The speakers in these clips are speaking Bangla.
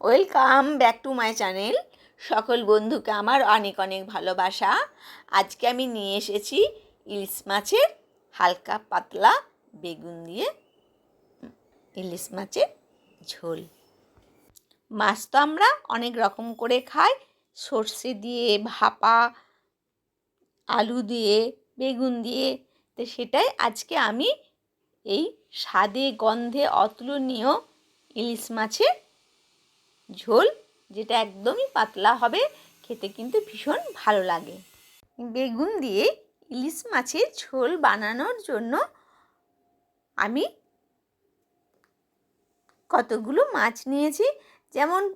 Welcome back to my channel. সকল বন্ধুকে আমার অনেক অনেক ভালোবাসা। আজকে আমি নিয়ে এসেছি ইলিশ মাছের হালকা পাতলা বেগুন দিয়ে। ইলিশ মাছের ঝোল। মাছ তো আমরা অনেক রকম করে খাই। সর্ষে দিয়ে, ভাপা, আলু দিয়ে, বেগুন দিয়ে। তো সেটাই আজকে আমি এই স্বাদে, গন্ধে অতুলনীয় ইলিশ মাছের ঝোল, যেটা একদমই পাতলা হবে, খেতে কিন্তু ভীষণ ভালো লাগে। বেগুন দিয়ে ইলিশ মাছের ঝোল বানানোর জন্য আমি কতগুলো মাছ নিয়েছি। যেমন,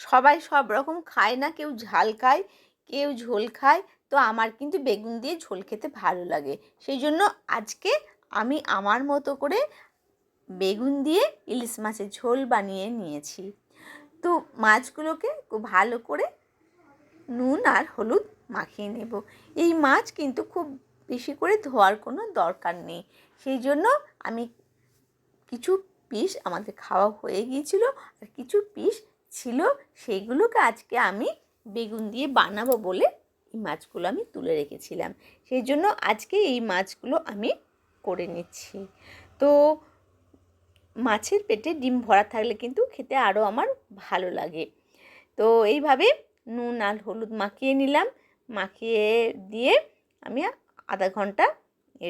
সবাই সব রকম খায় না, কেউ ঝাল খায়, কেউ ঝোল খায়, তো আমার কিন্তু বেগুন দিয়ে ঝোল খেতে ভালো লাগে। সেই জন্য আজকে আমি আমার মতো করে বেগুন দিয়ে ইলিশ মাছের ঝোল বানিয়ে নিয়েছি। তো মাছগুলোকে খুব ভালো করে নুন আর হলুদ মাখিয়ে নেব। এই মাছ কিন্তু খুব বেশি করে ধোয়ার কোনো দরকার নেই। সেই জন্য আমি কিছু পিস আমাদের খাওয়া হয়ে গিয়েছিল আর কিছু পিস ছিল সেইগুলোকে আজকে আমি বেগুন দিয়ে বানাবো বলে এই মাছগুলো আমি তুলে রেখেছিলাম। সেই জন্য আজকে এই মাছগুলো আমি করে নিচ্ছি। তো মাছের পেটে ডিম ভরা থাকলে কিন্তু খেতে আরও আমার ভালো লাগে। তো এইভাবে নুন আর হলুদ মাখিয়ে নিলাম। মাখিয়ে দিয়ে আমি আধা ঘণ্টা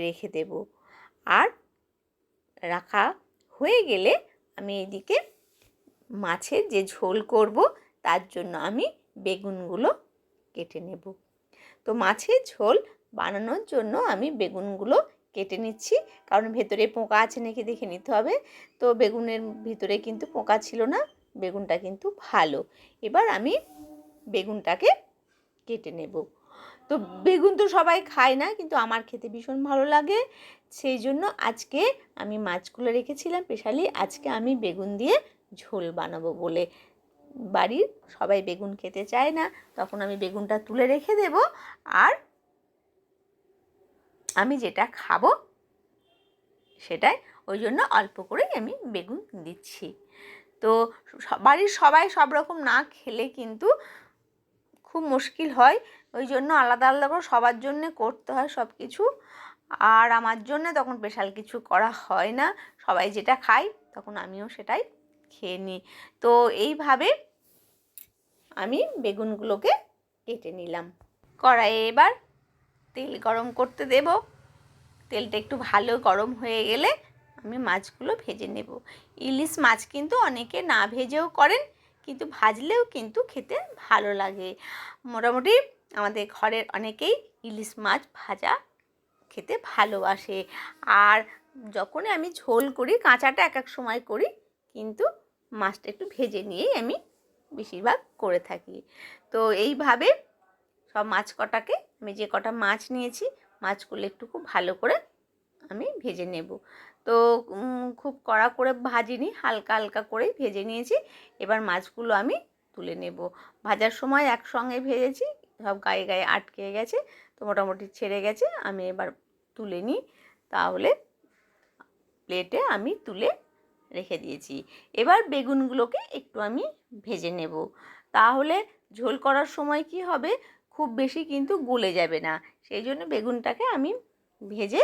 রেখে দেব। আর রাখা হয়ে গেলে আমি এদিকে মাছের যে ঝোল করব তার জন্য আমি বেগুনগুলো কেটে নেব। তো মাছের ঝোল বানানোর জন্য আমি বেগুনগুলো কেটে নিচ্ছি। কারণ ভেতরে পোকা আছে নাকি দেখে নিতে হবে। তো বেগুনের ভিতরে কিন্তু পোকা ছিল না, বেগুনটা কিন্তু ভালো। এবার আমি বেগুনটাকে কেটে নেব। তো বেগুন তো সবাই খায় না, কিন্তু আমার খেতে ভীষণ ভালো লাগে। সেই জন্য আজকে আমি মাছগুলো রেখেছিলাম, স্পেশালি আজকে আমি বেগুন দিয়ে ঝোল বানাবো বলে। বাড়ির সবাই বেগুন খেতে চায় না, তখন আমি বেগুনটা তুলে রেখে দেব। আর আমি যেটা খাব, সেটাই ওই জন্য অল্প করেই আমি বেগুন দিচ্ছি। তো বাড়ির সবাই সব রকম না খেলে কিন্তু খুব মুশকিল হয়। ওই জন্য আলাদা আলাদা করে সবার জন্যে করতে হয় সব কিছু আর আমার জন্য তখন স্পেশাল কিছু করা হয় না। সবাই যেটা খায় তখন আমিও সেটাই খেয়ে নিই। তো এইভাবে আমি বেগুনগুলোকে কেটে নিলাম। কড়াইয়ে এবার তেল গরম করতে দেব। তেলটা একটু ভালো গরম হয়ে গেলে আমি মাছগুলো ভেজে নেব। ইলিশ মাছ কিন্তু অনেকে না ভেজেও করেন, কিন্তু ভাজলেও কিন্তু খেতে ভালো লাগে। মোটামুটি আমাদের ঘরের অনেকেই ইলিশ মাছ ভাজা খেতে ভালোবাসে। আর যখনই আমি ঝোল করি, কাঁচাটা এক এক সময় করি, কিন্তু মাছটা একটু ভেজে নিয়েই আমি বেশিরভাগ করে থাকি। তো এইভাবে সব মাছ কটাকে আমি যে কটা মাছ নিয়েছি, মাছগুলো একটু খুব ভালো করে আমি ভেজে নেব। তো খুব কড়া করে ভাজিনি, হালকা হালকা করেই ভেজে নিয়েছি। এবার মাছগুলো আমি তুলে নেব। ভাজার সময় একসঙ্গে ভেজেছি, সব গায়ে গায়ে আটকে গেছে, তো মোটামুটি ছেড়ে গেছে। আমি এবার তুলে নিই, তাহলে প্লেটে আমি তুলে রেখে দিয়েছি। এবার বেগুনগুলোকে একটু আমি ভেজে নেব। তাহলে ঝোল করার সময় কি হবে? খুব বেশি কিন্তু গলে যাবে না। সেই জন্য বেগুনটাকে আমি ভেজে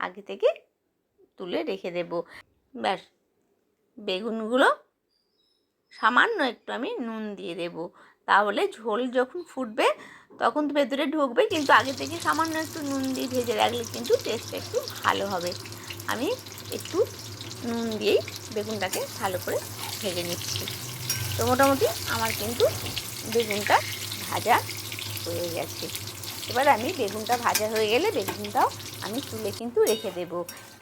আগে থেকে তুলে রেখে দেব। ব্যাস, বেগুনগুলো সামান্য একটু আমি নুন দিয়ে দেব। তাহলে ঝোল যখন ফুটবে তখন তো ভেতরে ঢুকবে, কিন্তু আগে থেকে সামান্য একটু নুন দিয়ে ভেজে রাখলে কিন্তু টেস্টটা একটু ভালো হবে। আমি একটু নুন দিয়েই বেগুনটাকে ভালো করে ভেজে নিচ্ছি। তো মোটামুটি আমার কিন্তু বেগুনটা ভাজা হয়ে গেছে। এবার আমি বেগুনটা ভাজা হয়ে গেলে বেগুনটাও আমি তুলে কিন্তু রেখে দেব।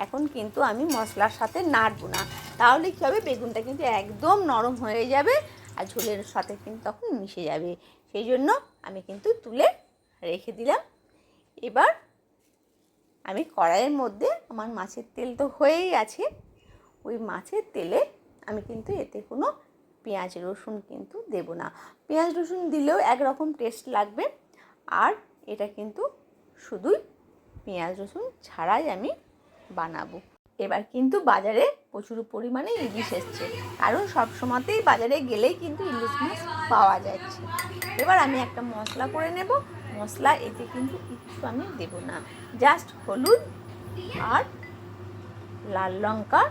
এখন কিন্তু আমি মশলার সাথে নাড়বো না। তাহলে কী হবে? বেগুনটা কিন্তু একদম নরম হয়ে যাবে আর ঝোলের সাথে কিন্তু তখন মিশে যাবে। সেই জন্য আমি কিন্তু তুলে রেখে দিলাম। এবার আমি কড়াইয়ের মধ্যে, আমার মাছের তেল তো হয়েই আছে, ওই মাছের তেলে আমি কিন্তু এতে কোনো পেঁয়াজ, রসুন কিন্তু দেব না। পেঁয়াজ, রসুন দিলেও একরকম টেস্ট লাগবে। আর এটা কিন্তু শুধুই পেঁয়াজ, রসুন ছাড়াই আমি বানাবো। এবার কিন্তু বাজারে প্রচুর পরিমাণে ইলিশ এসছে। কারণ সব সময়তেই বাজারে গেলেই কিন্তু ইলিশ মাছ পাওয়া যাচ্ছে। এবার আমি একটা মশলা করে নেব। মশলা এতে কিন্তু কিছু আমি দেব না। জাস্ট হলুদ আর লাল লঙ্কা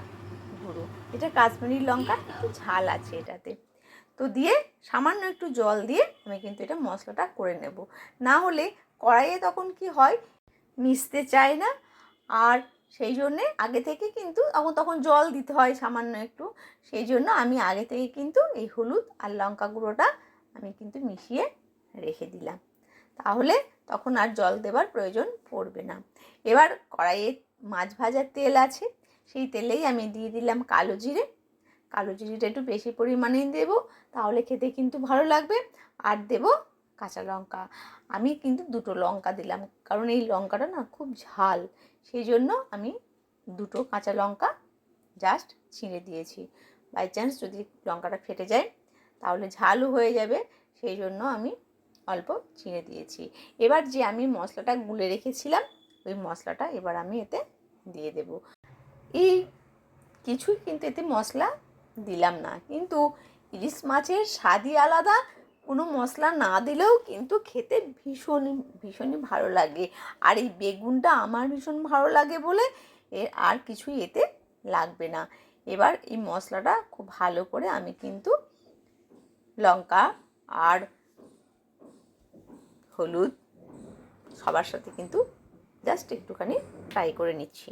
গুঁড়ো। এটা কাশ্মীরি লঙ্কা, একটু ঝাল আছে এটাতে। তো দিয়ে সামান্য একটু জল দিয়ে আমি কিন্তু এটা মশলাটা করে নেব। না হলে কড়াইয়ে তখন কি হয়, মিশতে চায় না। আর সেই জন্যে আগে থেকে কিন্তু তখন তখন জল দিতে হয় সামান্য একটু। সেই জন্য আমি আগে থেকে কিন্তু এই হলুদ আর লঙ্কা গুঁড়োটা আমি কিন্তু মিশিয়ে রেখে দিলাম। তাহলে তখন আর জল দেবার প্রয়োজন পড়বে না। এবার কড়াইয়ে মাছ ভাজার তেল আছে। সেই তেলেই আমি দিয়ে দিলাম কালো জিরে। কালো জিরেটা একটু বেশি পরিমাণেই দেব, তাহলে খেতে কিন্তু ভালো লাগবে। আর দেব কাঁচা লঙ্কা। আমি কিন্তু দুটো লঙ্কা দিলাম, কারণ এই লঙ্কাটা না খুব ঝাল। সেই জন্য আমি দুটো কাঁচা লঙ্কা জাস্ট ছিঁড়ে দিয়েছি। বাই চান্স যদি লঙ্কাটা ফেটে যায়, তাহলে ঝালও হয়ে যাবে। সেই জন্য আমি অল্প চিড়ে দিয়েছি। এবার যে আমি মশলাটা গুলে রেখেছিলাম, ওই মশলাটা এবার আমি এতে দিয়ে দেব। এই কিছুই কিন্তু এতে মশলা দিলাম না। কিন্তু ইলিশ মাছের স্বাদই আলাদা, কোনো মশলা না দিলেও কিন্তু খেতে ভীষণই ভীষণই ভালো লাগে। আর এই বেগুনটা আমার ভীষণ ভালো লাগে বলে এর আর কিছুই এতে লাগবে না। এবার এই মশলাটা খুব ভালো করে আমি কিন্তু লঙ্কা আর হলুদ সবার সাথে কিন্তু জাস্ট একটুখানি ফ্রাই করে নিচ্ছি।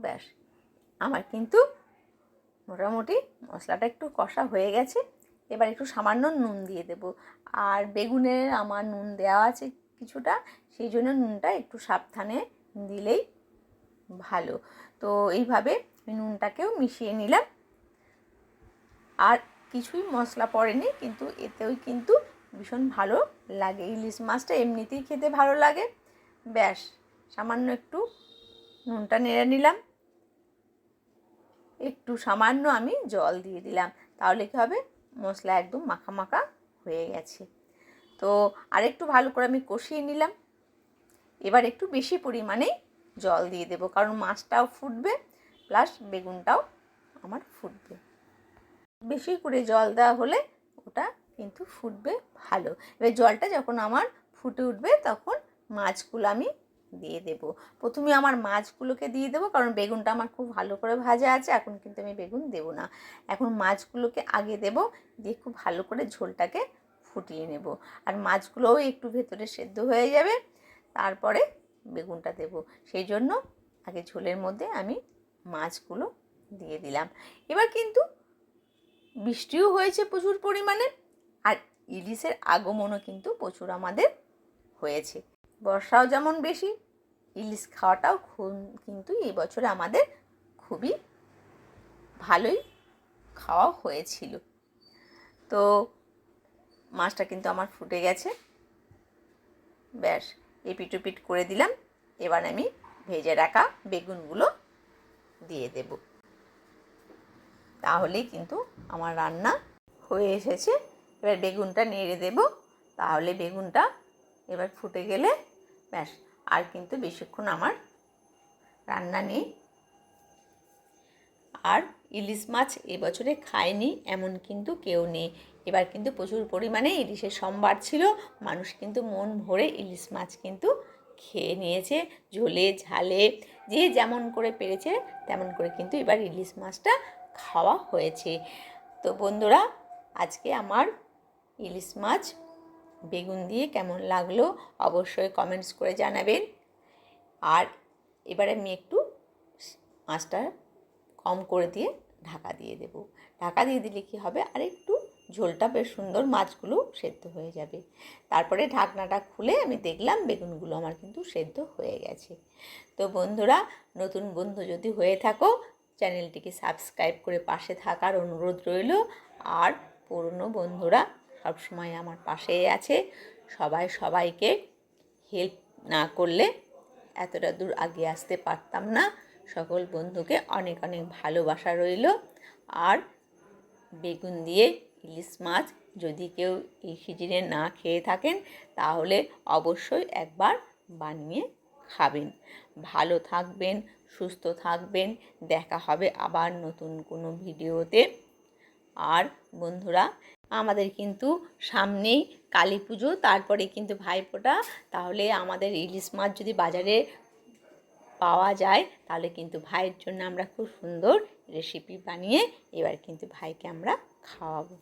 ব্যাস। আমার কিন্তু মোটামুটি মশলাটা একটু কষা হয়ে গেছে। এবার একটু সামান্য নুন দিয়ে দেব। আর বেগুনের আমার নুন দেওয়া আছে কিছুটা, সেই জন্য নুনটা একটু সাবধানে দিলেই ভালো। তো এইভাবে নুনটাকেও মিশিয়ে নিলাম। আর কিছুই মশলা পড়েনি, কিন্তু এতেও কিন্তু ভীষণ ভালো লাগে। ইলিশ মাছটা এমনিতেই খেতে ভালো লাগে। ব্যাস, সামান্য একটু নুনটা নেড়ে নিলাম। একটু সামান্য আমি জল দিয়ে দিলাম। তাহলে কী হবে? মশলা একদম মাখা মাখা হয়ে গেছে। তো আরেকটু ভালো করে আমি কষিয়ে নিলাম। এবার একটু বেশি পরিমাণেই জল দিয়ে দেবো, কারণ মাছটাও ফুটবে, প্লাস বেগুনটাও আমার ফুটবে। বেশি করে জল দেওয়া হলে ওটা কিন্তু ফুটবে ভালো। এবার জলটা যখন আমার ফুটে উঠবে, তখন মাছগুলো আমি দিয়ে দেব। প্রথমে আমার মাছগুলোকে দিয়ে দেবো, কারণ বেগুনটা আমার খুব ভালো করে ভাজা আছে, এখন কিন্তু আমি বেগুন দেব না। এখন মাছগুলোকে আগে দেব, দিয়ে খুব ভালো করে ঝোলটাকে ফুটিয়ে নেব। আর মাছগুলোও একটু ভেতরে সেদ্ধ হয়ে যাবে, তারপরে বেগুনটা দেব। সেই জন্য আগে ঝোলের মধ্যে আমি মাছগুলো দিয়ে দিলাম। এবার কিন্তু বৃষ্টিও হয়েছে প্রচুর পরিমাণে, আর ইলিশের আগমনও কিন্তু প্রচুর আমাদের হয়েছে। বর্ষাও যেমন বেশি, ইলিশ খাওয়াটাও কিন্তু এই বছরে আমাদের খুবই ভালোই খাওয়া হয়েছিল। তো মাছটা কিন্তু আমার ফুটে গেছে। ব্যাস এপিট করে দিলাম। এবার আমি ভেজে রাখা বেগুনগুলো দিয়ে দেব। তাহলেই কিন্তু আমার রান্না হয়ে এসেছে। এবার বেগুনটা নেড়ে দেব। তাহলে বেগুনটা এবার ফুটে গেলে ব্যাস, আর কিন্তু বেশিক্ষণ আমার রান্না নেই। আর ইলিশ মাছ এবছরে খায়নি এমন কিন্তু কেউ নেই। এবার কিন্তু প্রচুর পরিমাণে ইলিশের সম্বার ছিল, মানুষ কিন্তু মন ভরে ইলিশ মাছ কিন্তু খেয়ে নিয়েছে, ঝোলে, ঝালে, যে যেমন করে পেরেছে তেমন করে কিন্তু এবার ইলিশ মাছটা খাওয়া হয়েছে। তো বন্ধুরা, আজকে আমার ইলিশ মাছ বেগুন দিয়ে কেমন লাগল অবশ্যই কমেন্টস করে জানাবেন। আর এবারে আমি একটু মাছটা কম করে দিয়ে ঢাকা দিয়ে দেব। ঢাকা দিয়ে দিলে কি হবে? আর একটু ঝোলটা বেশ সুন্দর মাছগুলো সেদ্ধ হয়ে যাবে। তারপরে ঢাকনাটা খুলে আমি দেখলাম বেগুনগুলো আমার কিন্তু সেদ্ধ হয়ে গেছে। তো বন্ধুরা, নতুন বন্ধু যদি হয়ে থাকো, চ্যানেলটিকে সাবস্ক্রাইব করে পাশে থাকার অনুরোধ রইল। আর পুরনো বন্ধুরা সবসময় আমার পাশেই আছে। সবাই সবাইকে হেল্প না করলে এতটা দূর আগে আসতে পারতাম না। সকল বন্ধুকে অনেক অনেক ভালোবাসা রইল। আর বেগুন দিয়ে ইলিশ মাছ যদি কেউ এই সিজনে না খেয়ে থাকেন, তাহলে অবশ্যই একবার বানিয়ে খাবেন। ভালো থাকবেন, সুস্থ থাকবেন। দেখা হবে আবার নতুন কোনো ভিডিওতে। আর বন্ধুরা আমাদের কিন্তু সামনেই কালী পুজো, তারপরে কিন্তু ভাইফোঁটা। তাহলে আমাদের ইলিশ মাছ যদি বাজারে পাওয়া যায়, তাহলে কিন্তু ভাইয়ের জন্য আমরা খুব সুন্দর রেসিপি বানিয়ে এবার কিন্তু ভাইকে আমরা খাওয়াবো।